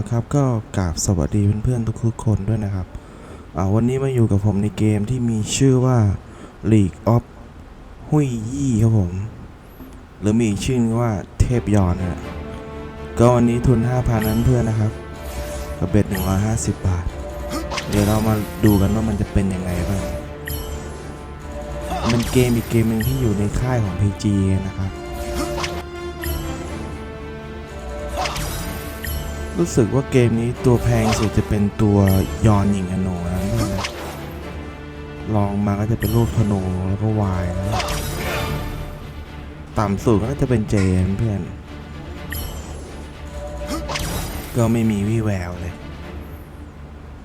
อาละครับก็กราบสวัสดีเพื่อนๆทุกๆคนด้วยนะครับวันนี้มาอยู่กับผมในเกมที่มีชื่อว่า League of หุยยี่ครับผม หรือมีอีกชื่อว่าเทพยอนนะก็วันนี้ทุน 5,000 นั้นเพื่อนนะครับกับเบ็ด 150 บาท เดี๋ยวเรามาดูกันว่ามันจะเป็นยังไงบ้างมันเกมอีกเกมหนึ่งที่อยู่ในค่ายของ PG นะครับ รู้สึกว่าเกมนี้ตัวแพงสุดจะเป็นตัวยอนหญิงอโนนะเพื่อนนะลองมาก็จะเป็นรูปธนูแล้วก็วายนะต่ำสุดก็จะเป็นเจนเพื่อน ก็ไม่มีวี่แววเลย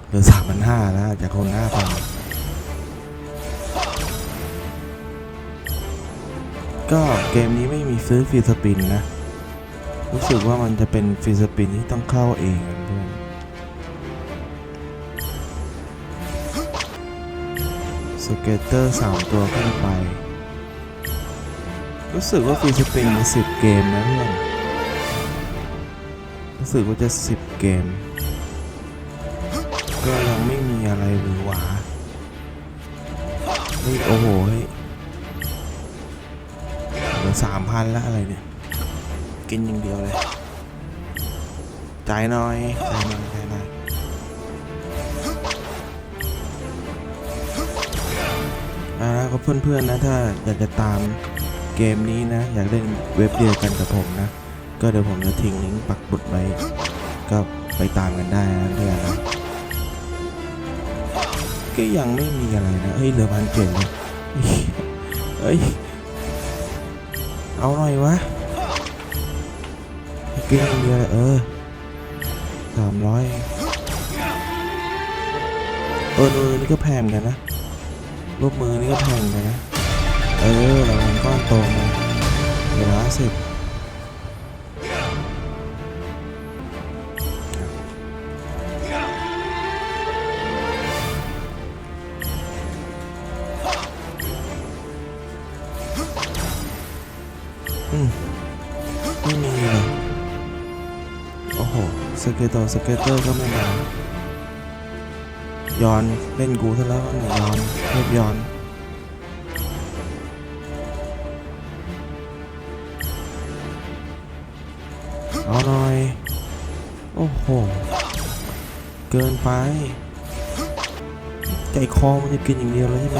เหลือสามพันห้าแล้วจากคนห้าพันก็เกมนี้ไม่มีซื้อฟรีสปินนะ รู้สึกว่ามันจะเป็นฟรีสปินที่ต้องเข้าเองเพื่อนสเกตเตอร์สามตัวขึ้นไป รู้สึกว่าฟรีสปินมีสิบเกมนะเพื่อนรู้สึกว่าจะสิบเกม ก็ยังไม่มีอะไรหรือหวาเฮ้ยโอ้โหเฮ้ยเหลือสามพันแล้วอะไรเนี่ย กินอย่างเดียวเลยจ่ายหน่อยจ่ายหน่อยจ่ายหน่อยเอาละครับเพื่อนๆนะถ้าอยากจะตามเกมนี้นะ อยากเล่นเว็บเดียวกันกับผมนะ ก็เดี๋ยวผมจะทิ้งลิงก์ปักบุดไว้ก็ไปตามกันได้นะเพื่อนนะก็ยังไม่มีอะไรนะเฮ้ยเหลือพันเจ็ดเลยเฮ้ย เอาหน่อยวะ กินอย่างเดียวเลยเออสามร้อยเออมือนี่ก็แพงเหมือนกันนะรูปมือนี่ก็แพงเหมือนกันนะ เออรางวัลก้อนโตมาเดี๋ยวละสิบอืม สเกตเตอร์สเกตเตอร์ก็ไม่มาย้อนเล่นกูซะแล้วหนึ่งย้อนเทพย้อนเอาหน่อย โอ้โห เกินไป ใจคอมันจะกินอย่างเดียวเลยใช่ไหม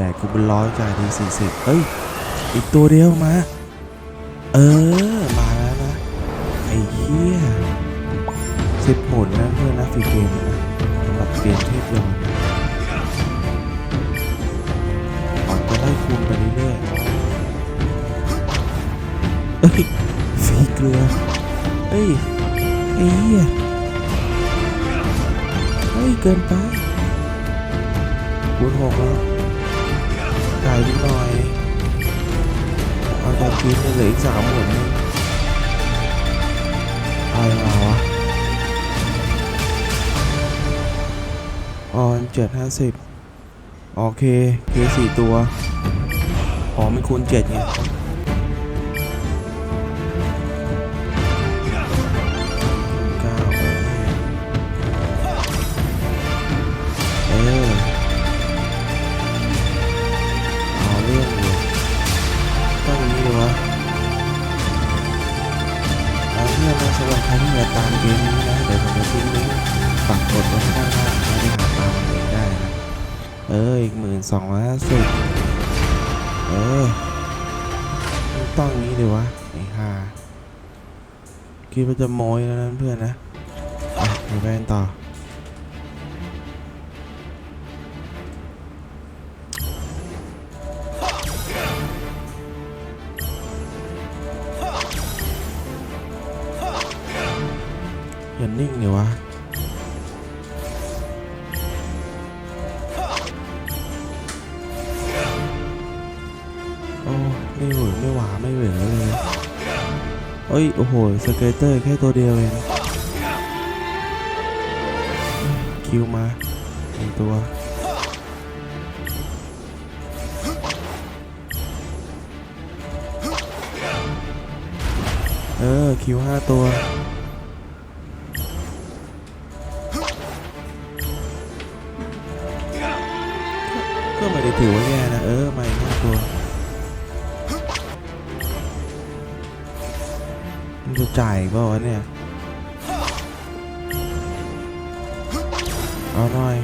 ดกกูเป็นร้อยจ่ายทีสี่สิบเฮ้ย อีกตัวเดียวมา เออ มาแล้วนะ ไอ้เหี้ยสิบหมุนนะเพื่อนนะฟรีเกมนะสำหรับเกมเทพยอนก่อนจะไล่คูณไปเรื่อยๆเอ้ยฟรีเกลือเอ้ยไอ้เหี้ยเฮ้ยเกินไปคูณหกแล้ว ตายนิดหน่อย เอาจากกินเหลืออีกสามหมื่นนี่อะไรมาวะออนเจ็ดห้าสิบโอเคเคสี่ตัว อ๋อไม่คูณเจ็ดไง ต้องนี้ดีวะไอ้ฮ่าคิดว่าจะโมยแล้วนะเพื่อนนะอ่ไปแว่นต่ออย่านิ่งเลยวะ เอ้ย โอ้โห สเกตเตอร์แค่ตัวเดียวเองคิวมาหนึ่งตัว เออ คิวห้าตัวก็ไม่ได้ถือว่าแย่นะ เออ ไม่ห้าตัว จะจ่ายอีกเปล่าวะเนี่ย เอาหน่อย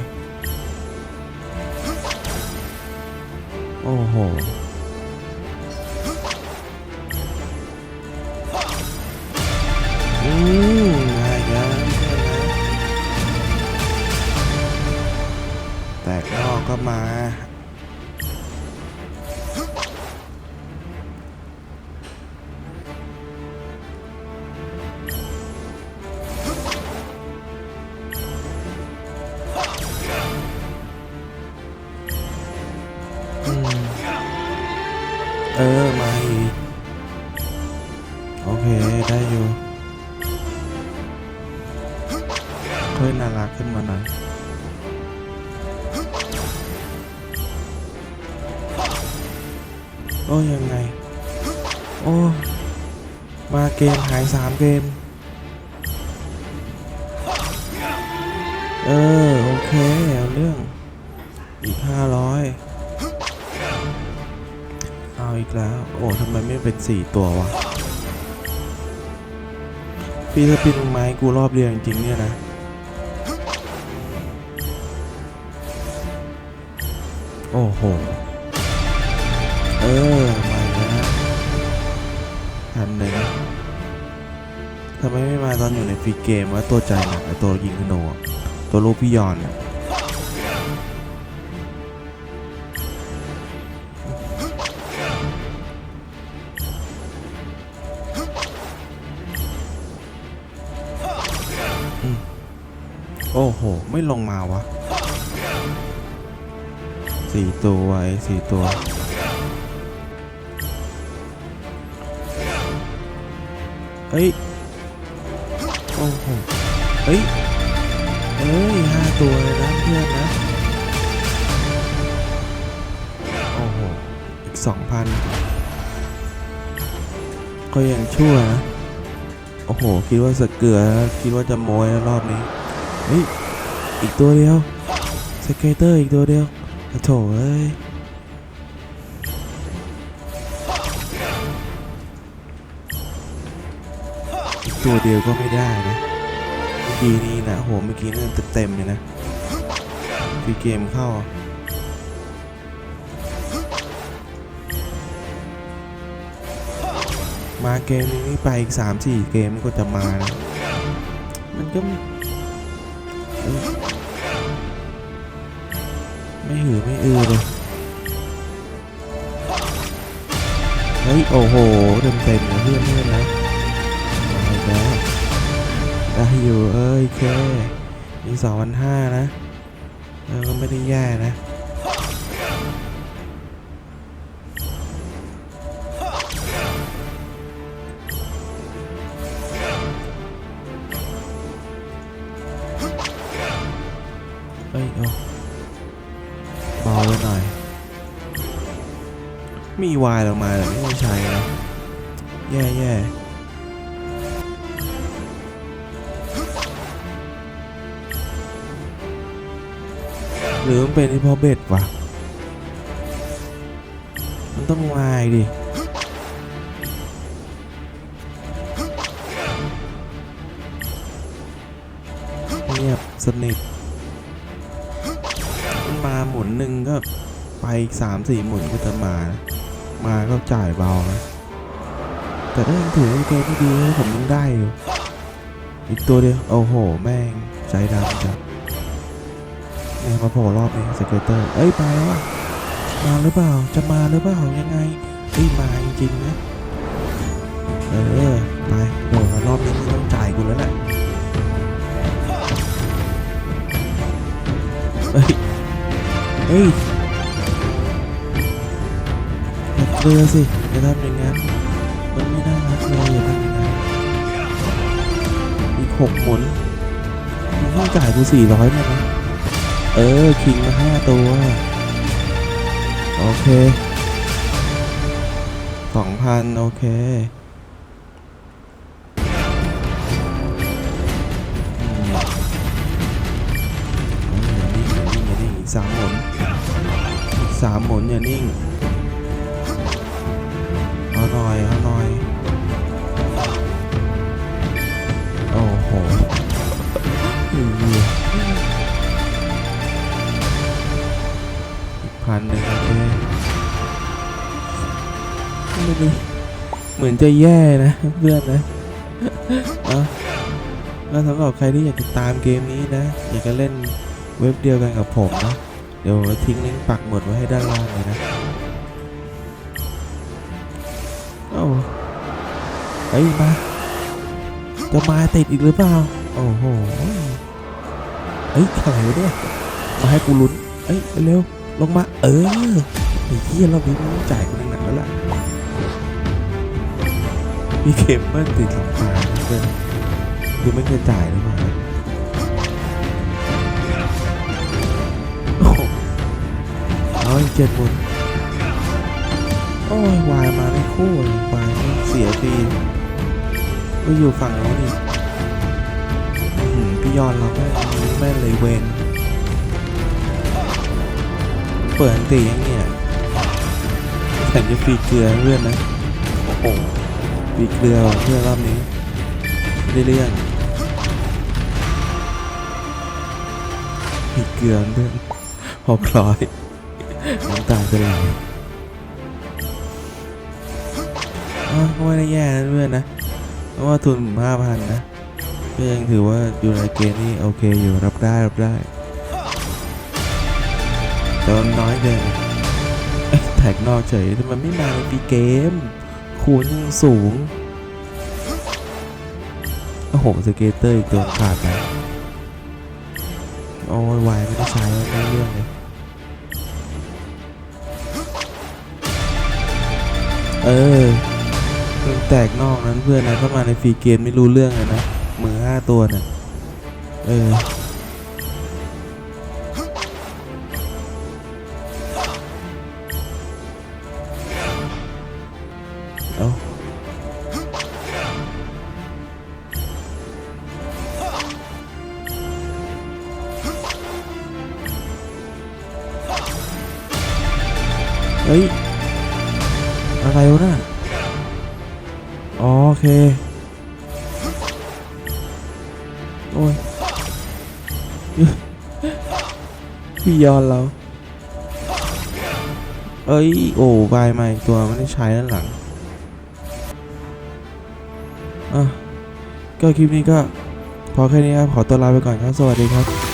โอ้โหอืมง่ายจังแตกนอกก็มา อยู่ค่อยน่ารักขึ้นมาหน่อยโอ้ยังไง โอ้ มาเกมหายสามเกม เออ โอเคเอาเรื่อง อีกห้าร้อยเอาอีกแล้ว โอ้ทำไมไม่เป็นสี่ตัววะ พี่สปินไม้กูรอบเดียวจริงๆเนี่ยนะโอ้โห เออ มาแล้วนะทันเลยนะทำไมไม่มาตอนอยู่ในฟรีเกมว่าตัวใจหนักไอตัวยิงธนูอะตัวลูกพี่ยอนเนี่ย โอ้โห ไม่ลงมาวะสี่ตัวไอ้สี่ตัว เฮ้ย โอ้โห เฮ้ยเอ้ยห้าตัวเลยนะเพื่อนนะ โอ้โห อีกสองพันก็ยังชั่วนะ โอ้โห คิดว่าสเกลือ คิดว่าจะโมยรอบนี้ ฮ้ยอีกตัวเดียวสเกเตอร์อีกตัวเดียวโอ้โถเอ้ยอีกตัวเดียวก็ไม่ได้นะเมื่อกี้นี้นะโหเมื่อกี้นี่เต็มๆเลยนะฟีเกมเข้ามาเกมนี้ไปอีกสามสี่เกมก็จะมานะ มันก็ ไม่หือไม่อือเลยเฮ้ยโอ้โหเต็มเต็มนะเพื่อนเพื่อนนะมาอีกแล้วได้อยู่เอ้ยเคมีสองพันห้านะก็ไม่ได้แย่นะ มีวายออกมาแต่ไม่ใช่นะแย่แย่หรือมันเป็นที่เพอเบ็ดวะมันต้องวายดิเงียบสนิทมันมาหมุนหนึ่งก็ไปสามสี่หมุนก็จะมาน มาก็จ่ายเบานะแต่ถ้ายังถือตัวที่ดีให้ผมยังได้อยู่อีกตัวเดียวโอ้โห แม่งใจดำจังแม่งมาโผล่รอบนี้สเกตเตอร์เอ้ยไปแล้วมาหรือเปล่าจะมาหรือเปล่ายังไงที่มาจริงๆนะเออไปโดนมารอบนี้ต้องจ่ายกูแล้วแหละเฮ้ยเฮ้ย เลือสิอย่าทำอย่างนั้นมันไม่น่ารักเลยอย่าทำอย่างนั้นอีกหกหมุนมึงต้องจ่ายกูสี่ร้อยเลยนะเออคิงมาห้าตัว โอเคสองพันโอเคอย่านิ่งอย่านิ่งอย่านิ่งสามหมุนสามหมุนอย่านิ่ง พันหนึ่งโอเคไม่ดีเหมือนจะแย่นะเพื่อนนะเอาแล้วสำหรับใครที่อยากติดตามเกมนี้นะ อยากจะเล่นเว็บเดียวกันกับผมนะเดี๋ยวทิ้งลิงก์ปักหมดไว้ให้ด้านล่างเลยนะเอ้าเฮ้ยมาจะมาติดอีกหรือเปล่า โอ้โหเฮ้ยอะไรวะเนี่ยมาให้กูลุ้นเอ้ยเร็ว ลงมา เออไอ้เหี้ยเราไม่ต้องจ่ายกูหนักแล้วล่ะ มีเข็มมันติดหลังคาเพื่อนดูไม่เคยจ่ายเลยมาโอ้โหเอาอีกเจ็ดหมุนโอ้ยวายมาไม่คู่เลยวายเสียฟรีก็อยู่ฝั่งโน้นอีกพี่ยอนเราแม่แม่เลยเวน เปิดตียังเนี่ยแถมจะฟรีเกลือเพื่อนนะ โอ้โหฟรีเกลือเพื่อนรอบนี้เรื่องฟรีเกลือเพื่อนหกร้อยน้ำตาจะไหลอะก็ไม่ได้แย่นะเพื่อนนะเพราะว่าทุนห้าพันนะก็ยังถือว่าอยู่ในเกณฑ์นี่โอเคอยู่รับได้รับได้ แต่มันน้อยเกินแท็กนอกเฉยแต่มันไม่มาในปีเกม คูณยังสูง โอ้โห สเกตเตอร์อีกตัวขาดไปโอ้ยวายไม่ได้ใช้ไม่เรื่องเลยเออมันแตกนอกนั้นเพื่อนนะเข้ามาในฟรีเกมไม่รู้เรื่องเลยนะมือห้าตัวเนี่ยเออ เฮ้ย อะไรวะน่ะอ๋อโอเค โอ้ยพี่ยอนเราเอ้ย โอ้บายมาอีกตัวไม่ได้ใช้ด้านหลังอะก็คลิปนี้ก็พอแค่นี้ครับ ขอตัวลาไปก่อนครับ สวัสดีครับ